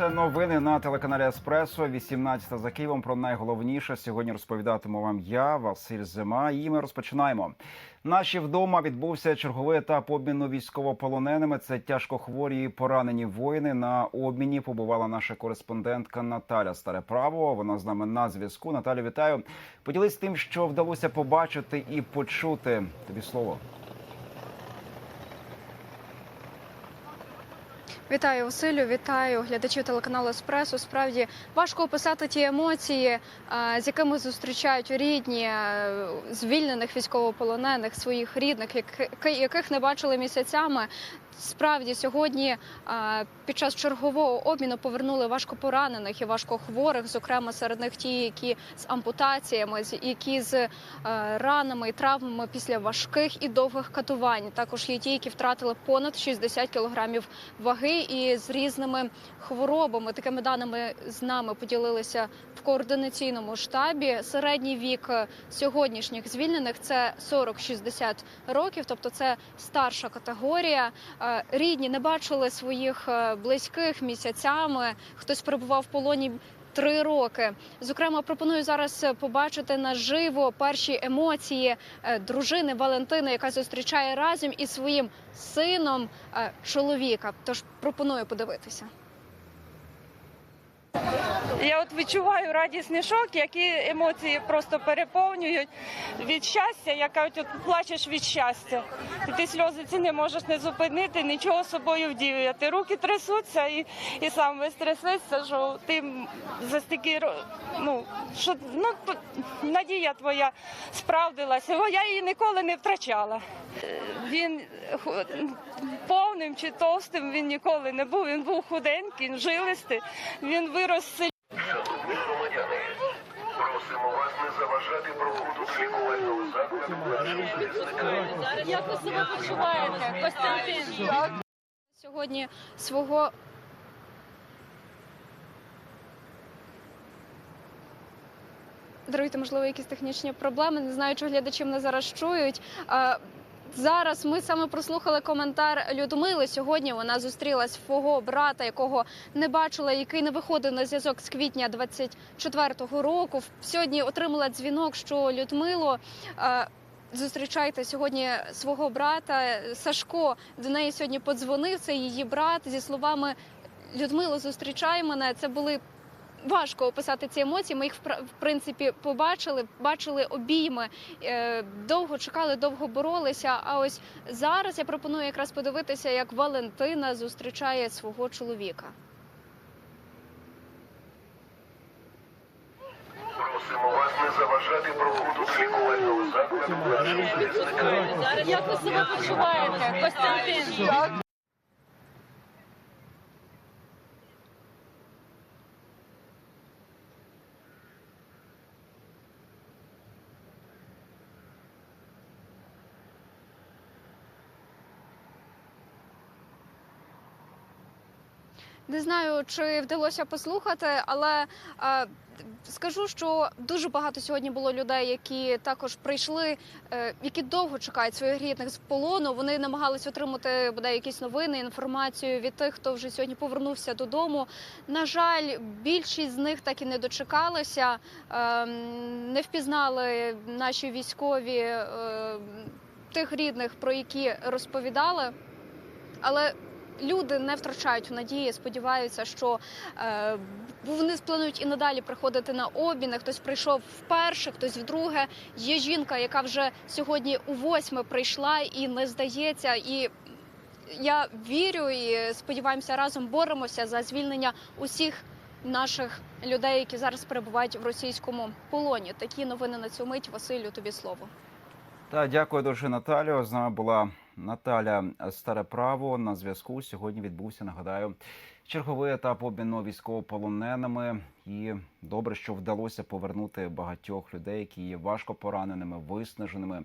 Це новини на телеканалі Еспресо. 18 за Києвом. Про найголовніше сьогодні розповідатиму вам я, Василь Зима. І ми розпочинаємо. Наші вдома відбувся черговий етап обміну військовополоненими. Це тяжко хворі і поранені воїни. На обміні побувала наша кореспондентка Наталя Стареправо. Вона з нами на зв'язку. Наталя, вітаю. Поділись тим, що вдалося побачити і почути. Тобі слово. Вітаю Василю, вітаю глядачів телеканалу Еспресо. Справді важко описати ті емоції, з якими зустрічають рідні звільнених військовополонених своїх рідних, яких- яких не бачили місяцями. Справді сьогодні під час чергового обміну повернули важкопоранених і важкохворих, зокрема серед них ті, які з ампутаціями, які з е, ранами і травмами після важких і довгих катувань. Також є ті, які втратили понад 60 кілограмів ваги і з різними хворобами. Такими даними з нами поділилися в координаційному штабі. Середній вік е, сьогоднішніх звільнених це 40-60 років, тобто це старша категорія. Рідні не бачили своїх е, близьких місяцями. Хтось перебував в полоні. Три роки. Зокрема, пропоную зараз е, побачити наживо перші емоції е, дружини Валентини, яка зустрічає разом із своїм сином чоловіка. Тож пропоную подивитися. Я от відчуваю радісний шок, які емоції просто переповнюють від щастя, я кажуть, от плачеш від щастя. І ти сльози ці не можеш не зупинити, нічого собою вдіяти. Руки трясуться і, і сам весь що ти за стільки ну, що ну, надія твоя справдилася. О, Я її ніколи не втрачала. Він повним чи товстим він ніколи не був. Він був худенький, жилистий. Він вирос громадяни, просимо вас не заважати проходу до лікувального закладу нашого захисникам. Як ви себе почуваєте, Костянтин? Сьогодні свого Даруйте, можливо, якісь технічні проблеми. Не знаю, чи глядачі мене зараз чують. Зараз ми саме прослухали коментар Людмили. Сьогодні вона зустрілась свого брата, якого не бачила, який не виходив на зв'язок з квітня 24-го року. Сьогодні отримала дзвінок, що Людмило. е, Зустрічайте сьогодні свого брата Сашко. До неї сьогодні подзвонив. Це її брат зі словами Людмило, зустрічай мене. Це були важко описати ці емоції. Ми їх в в принципі побачили, бачили обійми, е, довго чекали, довго боролися. А ось зараз я пропоную якраз подивитися, як Валентина зустрічає свого чоловіка. Просимо вас не заважати проходу до лікувального закладу. Як ви себе почуваєте, Костянтин? Не знаю, чи вдалося послухати, але е, скажу, що дуже багато сьогодні було людей, які також прийшли, е, які довго чекають своїх рідних з полону. Вони намагалися отримати бодай якісь новини, інформацію від тих, хто вже сьогодні повернувся додому. На жаль, більшість з них так і не дочекалися, е, не впізнали наші військові е, тих рідних, про які розповідали. Але люди не втрачають надії, сподіваються, що е, вони планують і надалі приходити на обміни. Хтось прийшов вперше, хтось вдруге. Є жінка, яка вже сьогодні у восьме прийшла і не здається. І я вірю і сподіваємося, разом боремося за звільнення усіх наших людей, які зараз перебувають в російському полоні. Такі новини на цю мить. Василю, тобі слово. Та дякую дуже, Наталю. З нами була Наталя Стареправо на зв'язку. Сьогодні відбувся, нагадаю, черговий етап обміну військовополоненими. І добре, що вдалося повернути багатьох людей, які є важко пораненими, виснаженими.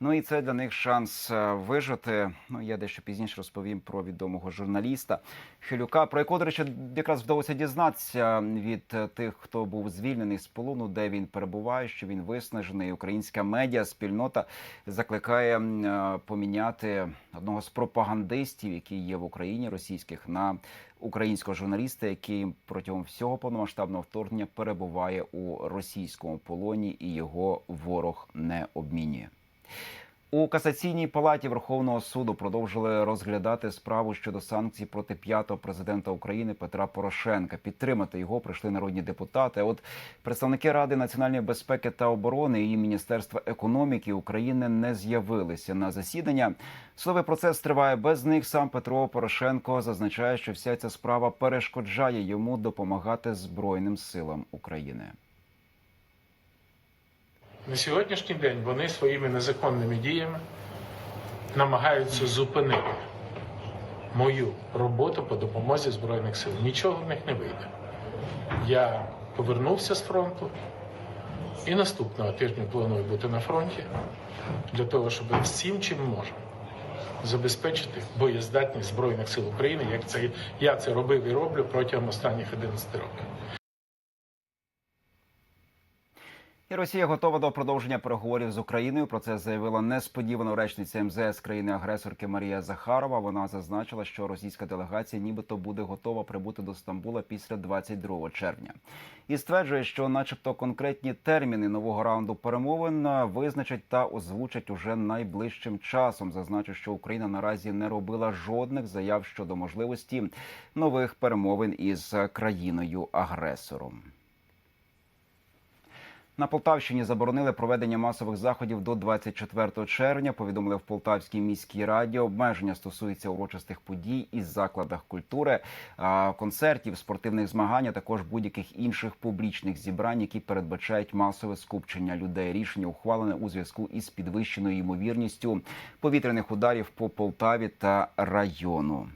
Ну і це для них шанс е, вижити. Ну я дещо пізніше розповім про відомого журналіста Хилюка, про якого, до речі, якраз вдалося дізнатися від е, тих, хто був звільнений з полону, де він перебуває, що він виснажений. Українська медіа спільнота закликає е, поміняти одного з пропагандистів, який є в Україні російських, на українського журналіста, який протягом всього повномасштабного вторгнення перебуває у російському полоні, і його ворог не обмінює. У касаційній палаті Верховного суду продовжили розглядати справу щодо санкцій проти п'ятого президента України Петра Порошенка. Підтримати його прийшли народні депутати. От представники Ради національної безпеки та оборони і Міністерства економіки України не з'явилися на засідання. Судовий процес триває без них. Сам Петро Порошенко зазначає, що вся ця справа перешкоджає йому допомагати Збройним силам України. На сьогоднішній день вони своїми незаконними діями намагаються зупинити мою роботу по допомозі Збройних сил. Нічого в них не вийде. Я повернувся з фронту і наступного тижня планую бути на фронті для того, щоб всім, чим можу, забезпечити боєздатність Збройних сил України, як це я це робив і роблю протягом останніх 11 років. І Росія готова до продовження переговорів з Україною. Про це заявила несподівано речниця МЗС країни-агресорки Марія Захарова. Вона зазначила, що російська делегація, нібито, буде готова прибути до Стамбула після 22 червня, і стверджує, що, начебто, конкретні терміни нового раунду перемовин визначать та озвучать уже найближчим часом. Зазначу, що Україна наразі не робила жодних заяв щодо можливості нових перемовин із країною агресором. На Полтавщині заборонили проведення масових заходів до 24 червня. Повідомили в Полтавській міській раді. Обмеження стосуються урочистих подій із закладах культури, концертів, спортивних змагань, а також будь-яких інших публічних зібрань, які передбачають масове скупчення людей. Рішення ухвалене у зв'язку із підвищеною ймовірністю повітряних ударів по Полтаві та району.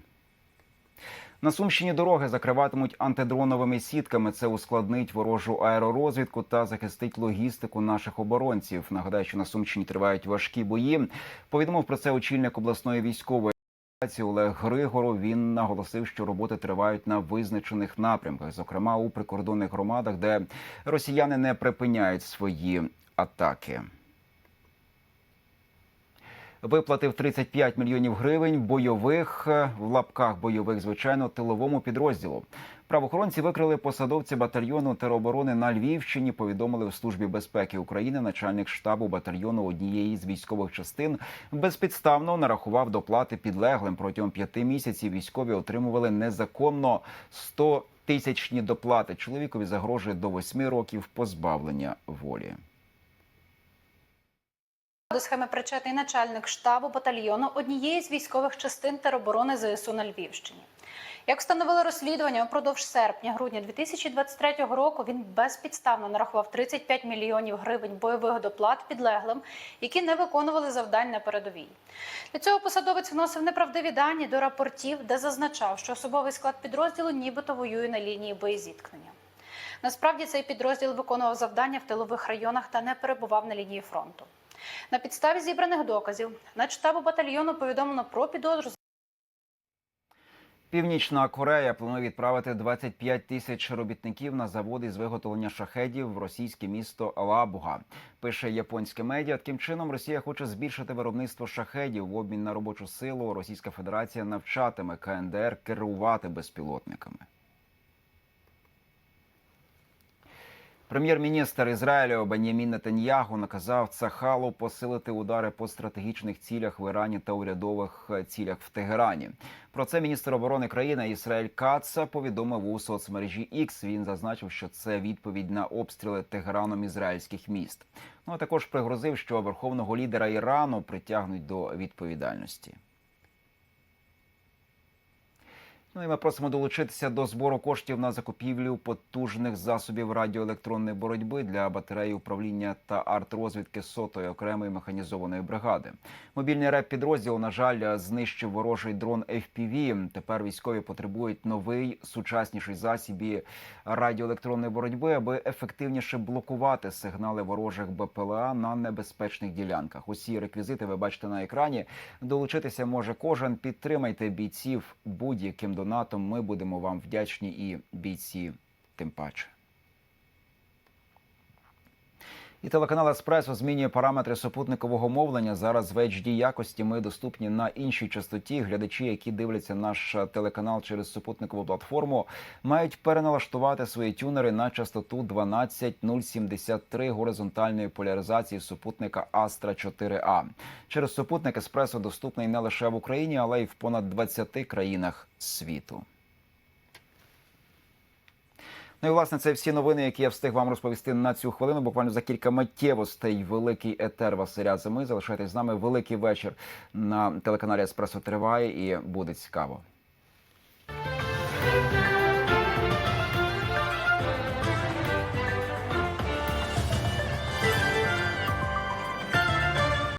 На Сумщині дороги закриватимуть антидроновими сітками. Це ускладнить ворожу аеророзвідку та захистить логістику наших оборонців. Нагадаю, що на Сумщині тривають важкі бої. Повідомив про це очільник обласної військової Олег Григоров. Він наголосив, що роботи тривають на визначених напрямках, зокрема у прикордонних громадах, де росіяни не припиняють свої атаки. Виплатив 35 мільйонів гривень бойових е, в лапках бойових, звичайно, тиловому підрозділу. Правоохоронці викрили посадовця батальйону тероборони на Львівщині. Повідомили в службі безпеки України. Начальник штабу батальйону однієї з військових частин безпідставно нарахував доплати підлеглим протягом п'яти місяців. Військові отримували незаконно 100 тисячні доплати. Чоловікові загрожує до восьми років позбавлення волі. До схеми причетний начальник штабу батальйону однієї з військових частин тероборони ЗСУ на Львівщині. Як встановили розслідування, упродовж серпня-грудня 2023 року він безпідставно нарахував 35 мільйонів гривень бойових доплат підлеглим, які не виконували завдань на передовій. Для цього посадовець вносив неправдиві дані до рапортів, де зазначав, що особовий склад підрозділу нібито воює на лінії боєзіткнення. Насправді цей підрозділ виконував завдання в тилових районах та не перебував на лінії фронту. На підставі зібраних доказів на штабу батальйону повідомлено про підозру Північна Корея планує відправити 25 тисяч робітників на заводи з виготовлення шахедів в російське місто Лабуга. Пише японське медіа. Таким чином Росія хоче збільшити виробництво шахедів в обмін на робочу силу. Російська Федерація навчатиме КНДР керувати безпілотниками. Прем'єр-міністр Ізраїлю Бенямін Нетаньягу наказав Цахалу посилити удари по стратегічних цілях в Ірані та урядових е, цілях в Тегерані. Про це міністр оборони країни Ісраїль Каца повідомив у соцмережі X. Він зазначив, що це відповідь на обстріли Тегераном ізраїльських міст. Ну а також пригрозив, що верховного лідера Ірану притягнуть до відповідальності. Ну і ми просимо долучитися до збору коштів на закупівлю потужних засобів радіоелектронної боротьби для батареї управління та арт-розвідки сотої окремої механізованої бригади. Мобільний реп підрозділ, на жаль, знищив ворожий дрон FPV. Тепер військові потребують новий сучасніший засіб радіоелектронної боротьби, аби ефективніше блокувати сигнали ворожих БПЛА на небезпечних ділянках. Усі реквізити ви бачите на екрані. Долучитися може кожен. Підтримайте бійців будь-яким донатом. Ми будемо вам вдячні і бійці тим паче. І телеканал Еспресо змінює параметри супутникового мовлення. Зараз в HD якості ми доступні на іншій частоті. Глядачі, які дивляться наш телеканал через супутникову платформу, мають переналаштувати свої тюнери на частоту 12073 горизонтальної поляризації супутника Astra 4A. Через супутник Еспресо доступний не лише в Україні, але й в понад 20 країнах світу. Ну і власне це всі новини, які я встиг вам розповісти на цю хвилину. Буквально за кілька миттєвостей великий етер Василя Зими. Залишайтесь з нами. Великий вечір на телеканалі Еспресо триває і буде цікаво.